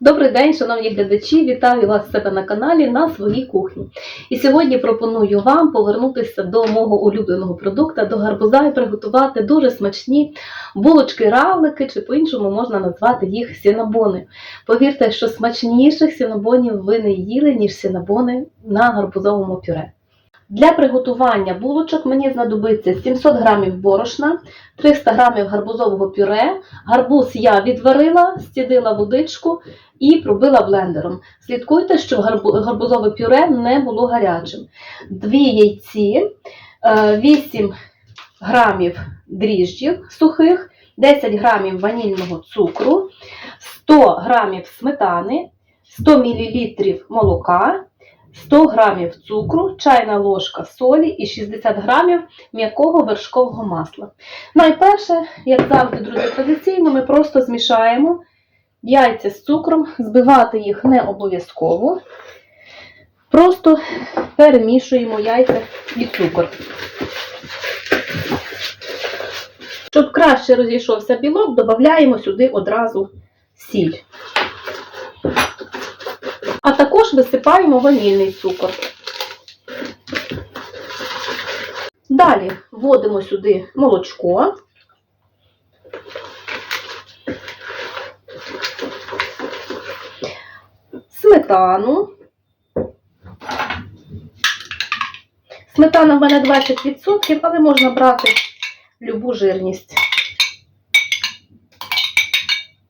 Добрий день, шановні глядачі! Вітаю вас себе на каналі на своїй кухні. І сьогодні пропоную вам повернутися до мого улюбленого продукту, до гарбуза і приготувати дуже смачні булочки-равлики, чи по-іншому можна назвати їх сінабони. Повірте, що смачніших сінабонів ви не їли, ніж сінабони на гарбузовому пюре. Для приготування булочок мені знадобиться 700 г борошна, 300 г гарбузового пюре. Гарбуз я відварила, стідила водичку і пробила блендером. Слідкуйте, щоб гарбузове пюре не було гарячим. Дві яйці, е, 8 грамів дріжджів сухих, 10 грамів ванільного цукру, 100 грамів сметани, 100 мл молока. 100 грамів цукру, чайна ложка солі і 60 грамів м'якого вершкового масла. Найперше, як завжди, друзі, традиційно ми просто змішаємо яйця з цукром, збивати їх не обов'язково. Просто перемішуємо яйця і цукор. Щоб краще розійшовся білок, додаємо сюди одразу сіль. А також висипаємо ванільний цукор. Далі вводимо сюди молочко. Сметану. Сметана в мене 20%, але можна брати любу жирність.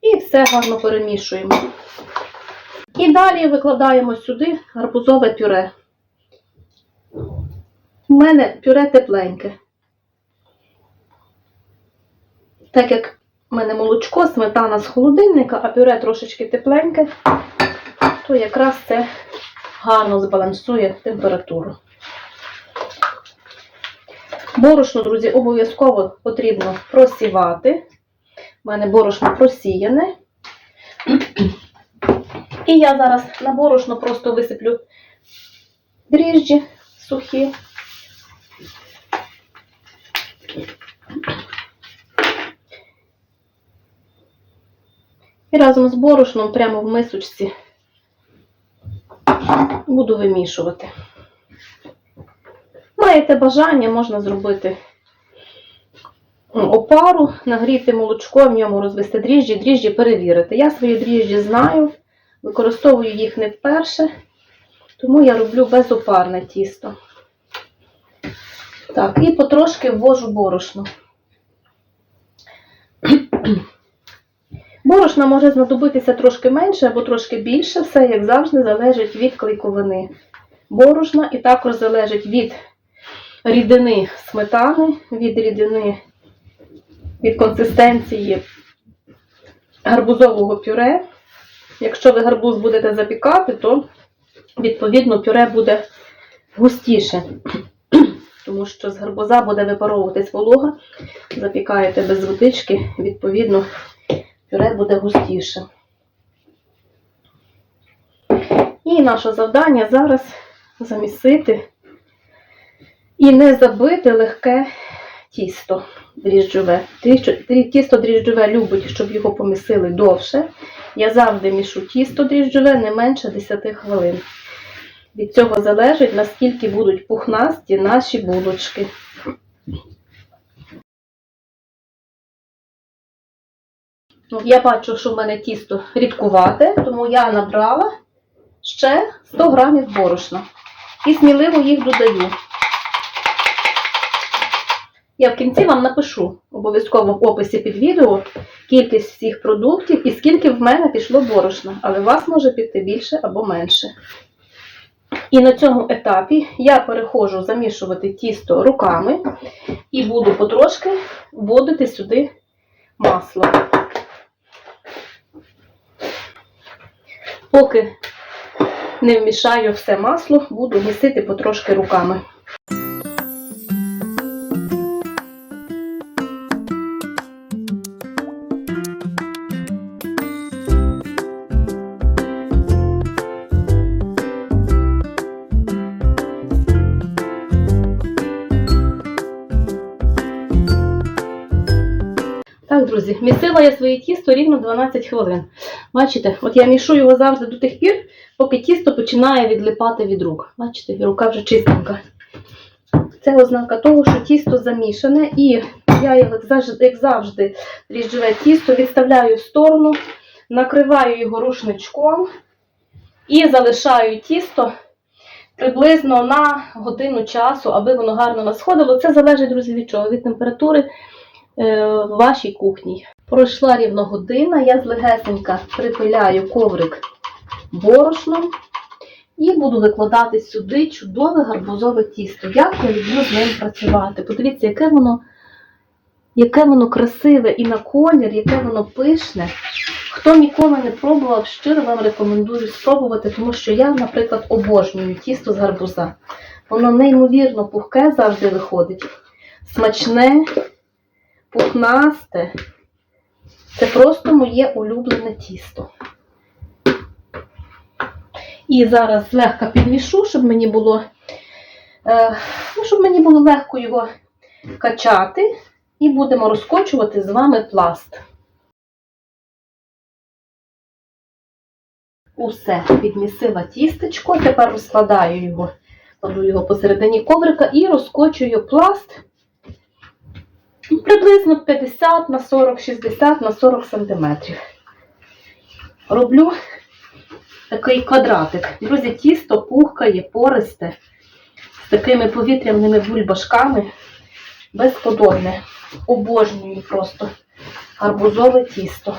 І все гарно перемішуємо. І далі викладаємо сюди гарбузове пюре. У мене пюре тепленьке. Так як в мене молочко, сметана з холодильника, а пюре трошечки тепленьке, то якраз це гарно збалансує температуру. Борошно, друзі, обов'язково потрібно просівати. У мене борошно просіяне. І я зараз на борошно просто висиплю дріжджі сухі. І разом з борошном прямо в мисочці буду вимішувати. Маєте бажання, можна зробити опару, нагріти молочко, в ньому розвести дріжджі, дріжджі перевірити. Я свої дріжджі знаю. Використовую їх не вперше, тому я роблю безопарне тісто. Так, і потрошки ввожу борошно. Борошна може знадобитися трошки менше або трошки більше, все, як завжди, залежить від клейковини борошна і також залежить від рідини сметани, від рідини, від консистенції гарбузового пюре. Якщо ви гарбуз будете запікати, то відповідно пюре буде густіше, тому що з гарбуза буде випаровуватись волога, запікаєте без водички, відповідно, пюре буде густіше. І наше завдання зараз замісити і не забити легке тісто дріжджове. Тісто дріжджове любить, щоб його помісили довше. Я завжди мішу тісто дріжджове не менше 10 хвилин. Від цього залежить, наскільки будуть пухнасті наші булочки. Ну, Я бачу, що в мене тісто рідкувате, тому я набрала ще 100 грамів борошна. І сміливо їх додаю. Я в кінці вам напишу обов'язково в описі під відео кількість всіх продуктів і скільки в мене пішло борошна, але у вас може піти більше або менше. І на цьому етапі я переходжу замішувати тісто руками і буду потрошки вводити сюди масло. Поки не вмішаю все масло, буду місити потрошки руками. Друзі, місила я своє тісто рівно 12 хвилин. Бачите, от я мішу його завжди до тих пір, поки тісто починає відлипати від рук. Бачите, рука вже чистенька. Це ознака того, що тісто замішане, і я як завжди- як завжди, дріжджове тісто відставляю в сторону, накриваю його рушничком і залишаю тісто приблизно на годину часу, аби воно гарно насходило. Це залежить, друзі, від чого? Від температури в вашій кухні. Пройшла рівно година, я злегесенька припиляю коврик борошном і буду викладати сюди чудове гарбузове тісто. Як я люблю з ним працювати. Подивіться, яке воно, яке воно красиве і на колір, яке воно пишне. Хто ніколи не пробував, щиро вам рекомендую спробувати, тому що я, наприклад, обожнюю тісто з гарбуза. Воно неймовірно пухке завжди виходить. Смачне, пухнасте. Це просто моє улюблене тісто. І зараз злегка підмішу, щоб мені було, е, ну, щоб мені було легко його качати. І будемо розкочувати з вами пласт. Усе, підмісила тістечко, тепер розкладаю його, кладу його посередині коврика і розкочую пласт приблизно 50 на 40, 60 на 40 сантиметрів. Роблю такий квадратик. Друзі, тісто пухкає, пористе, з такими повітряними бульбашками. Безподобне. Обожнюю просто гарбузове тісто.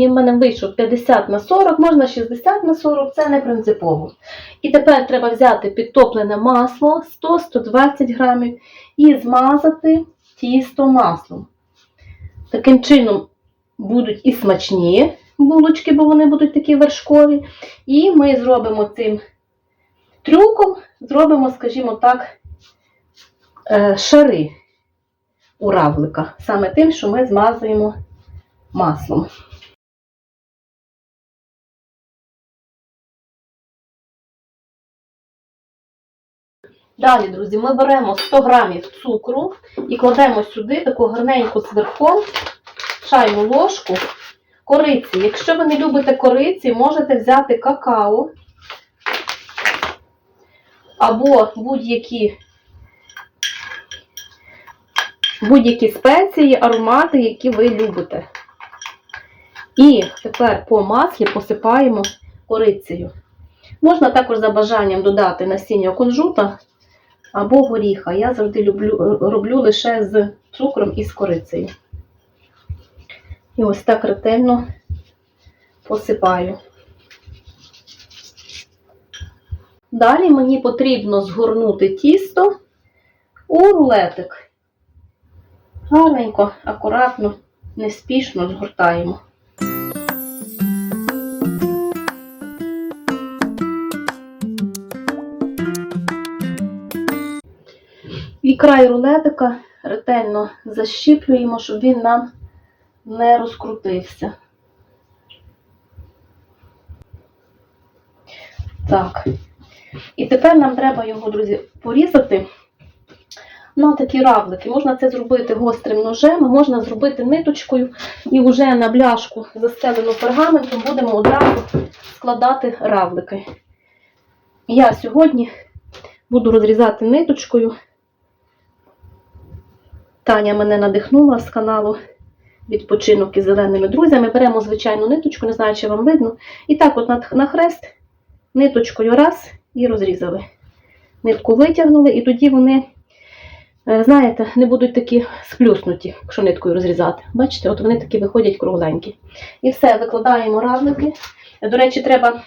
Сьогодні в мене вийшов 50 на 40, можна 60 на 40, це не принципово. І тепер треба взяти підтоплене масло 100-120 грамів і змазати тісто маслом. Таким чином будуть і смачні булочки, бо вони будуть такі вершкові. І ми зробимо цим трюком, зробимо, скажімо так, е, шари у равлика. Саме тим, що ми змазуємо маслом. Далі, друзі, ми беремо 100 грамів цукру і кладемо сюди таку гарненьку зверху чайну ложку кориці. Якщо ви не любите кориці, можете взяти какао або будь-які будь-які спеції, аромати, які ви любите. І тепер по маслі посипаємо корицею. Можна також за бажанням додати насіння кунжута або горіха. Я завжди люблю, роблю лише з цукром і з корицею. І ось так ретельно посипаю. Далі мені потрібно згорнути тісто у рулетик. Гарненько, акуратно, неспішно згортаємо. Край рулетика ретельно защіплюємо, щоб він нам не розкрутився. Так. І тепер нам треба його, друзі, порізати на такі равлики. Можна це зробити гострим ножем, можна зробити ниточкою і вже на бляшку, застелену пергаментом, будемо одразу складати равлики. Я сьогодні буду розрізати ниточкою. Таня мене надихнула з каналу Відпочинок із зеленими друзями. Беремо звичайну ниточку, не знаю, чи вам видно. І так, от на- хрест, ниточкою раз і розрізали. Нитку витягнули, і тоді вони, е, знаєте, не будуть такі сплюснуті, якщо ниткою розрізати. Бачите, от вони такі виходять кругленькі. І все, викладаємо равлики. До речі, треба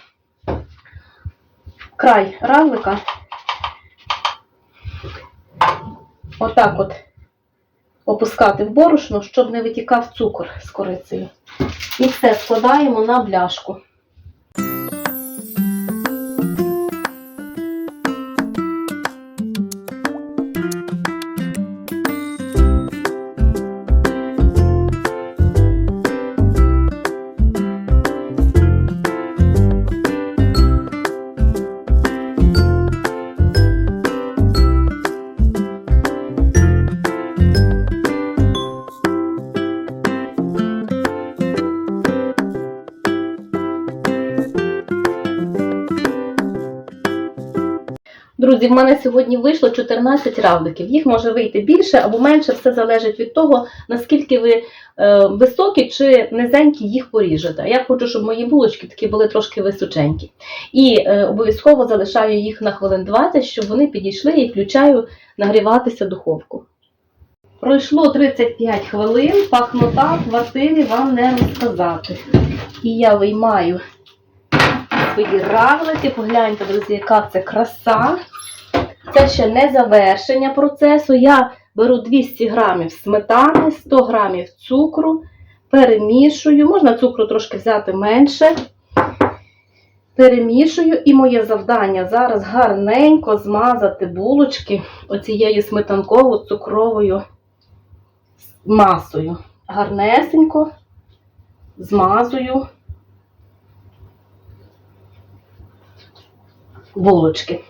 край равлика. Отак от опускати в борошно, щоб не витікав цукор з корицею. І все складаємо на бляшку. Друзі, в мене сьогодні вийшло 14 равликів. Їх може вийти більше або менше, все залежить від того, наскільки ви е, високі чи низенькі їх поріжете. Я хочу, щоб мої булочки такі були трошки височенькі. І е, обов'язково залишаю їх на хвилин 20, щоб вони підійшли і включаю нагріватися духовку. Пройшло 35 хвилин, пахнота в вам не розказати. І я виймаю равлики. Погляньте, друзі, яка це краса. Це ще не завершення процесу. Я беру 200 грамів сметани, 100 грамів цукру, перемішую. Можна цукру трошки взяти менше. Перемішую, і моє завдання зараз гарненько змазати булочки оцією сметанково-цукровою масою. Гарнесенько змазую булочки.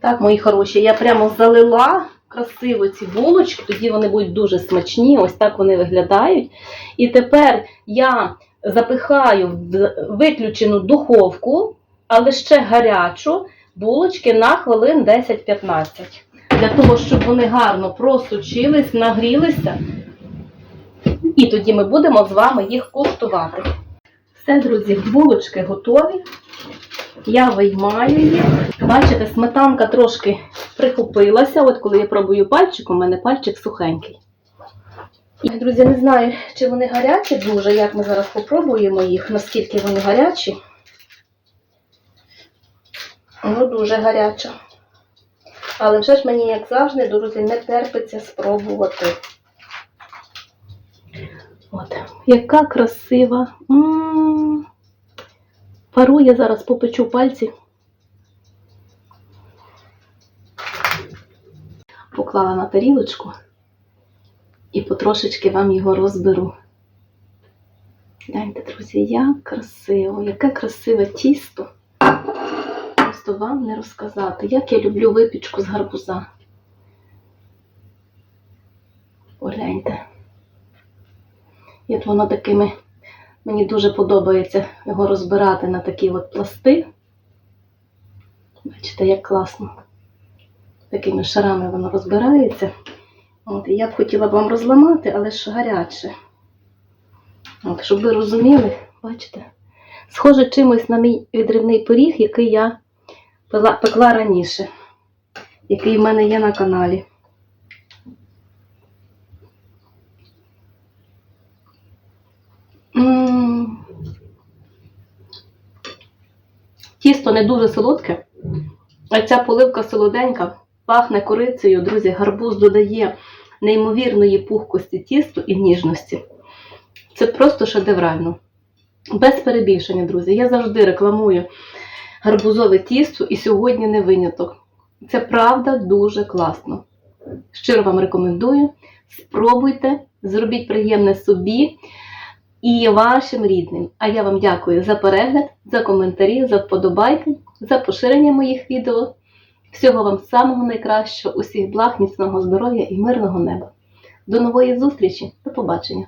Так, мої хороші, я прямо залила красиво ці булочки, тоді вони будуть дуже смачні, ось так вони виглядають. І тепер я запихаю в виключену духовку, але ще гарячу булочки на хвилин 10-15. Для того, щоб вони гарно просочились, нагрілися. І тоді ми будемо з вами їх куштувати. Все, друзі, булочки готові. Я виймаю їх. Бачите, сметанка трошки прихопилася. От коли я пробую пальчик, у мене пальчик сухенький. І, друзі, не знаю, чи вони гарячі дуже, як ми зараз попробуємо їх, наскільки вони гарячі. Ну, дуже гарячо. Але вже ж мені, як завжди, друзі, не терпиться спробувати. От, яка красива. М-м-м. Парує зараз попечу пальці. Поклала на тарілочку і потрошечки вам його розберу. Гляньте, друзі, як красиво, яке красиве тісто. Просто вам не розказати, як я люблю випічку з гарбуза. Погляньте. Як воно такими Мені дуже подобається його розбирати на такі от пласти. Бачите, як класно. Такими шарами воно розбирається. От, і я б хотіла б вам розламати, але ж гаряче. От, щоб ви розуміли, бачите, схоже чимось на мій відривний пиріг, який я пекла, пекла раніше, який в мене є на каналі. Тісто не дуже солодке, а ця поливка солоденька, пахне корицею, друзі, гарбуз додає неймовірної пухкості тісту і ніжності. Це просто шедеврально. Без перебільшення, друзі. Я завжди рекламую гарбузове тісто і сьогодні не виняток. Це правда дуже класно. Щиро вам рекомендую. Спробуйте, зробіть приємне собі і вашим рідним. А я вам дякую за перегляд, за коментарі, за вподобайки, за поширення моїх відео. Всього вам самого найкращого, усіх благ, міцного здоров'я і мирного неба. До нової зустрічі, до побачення!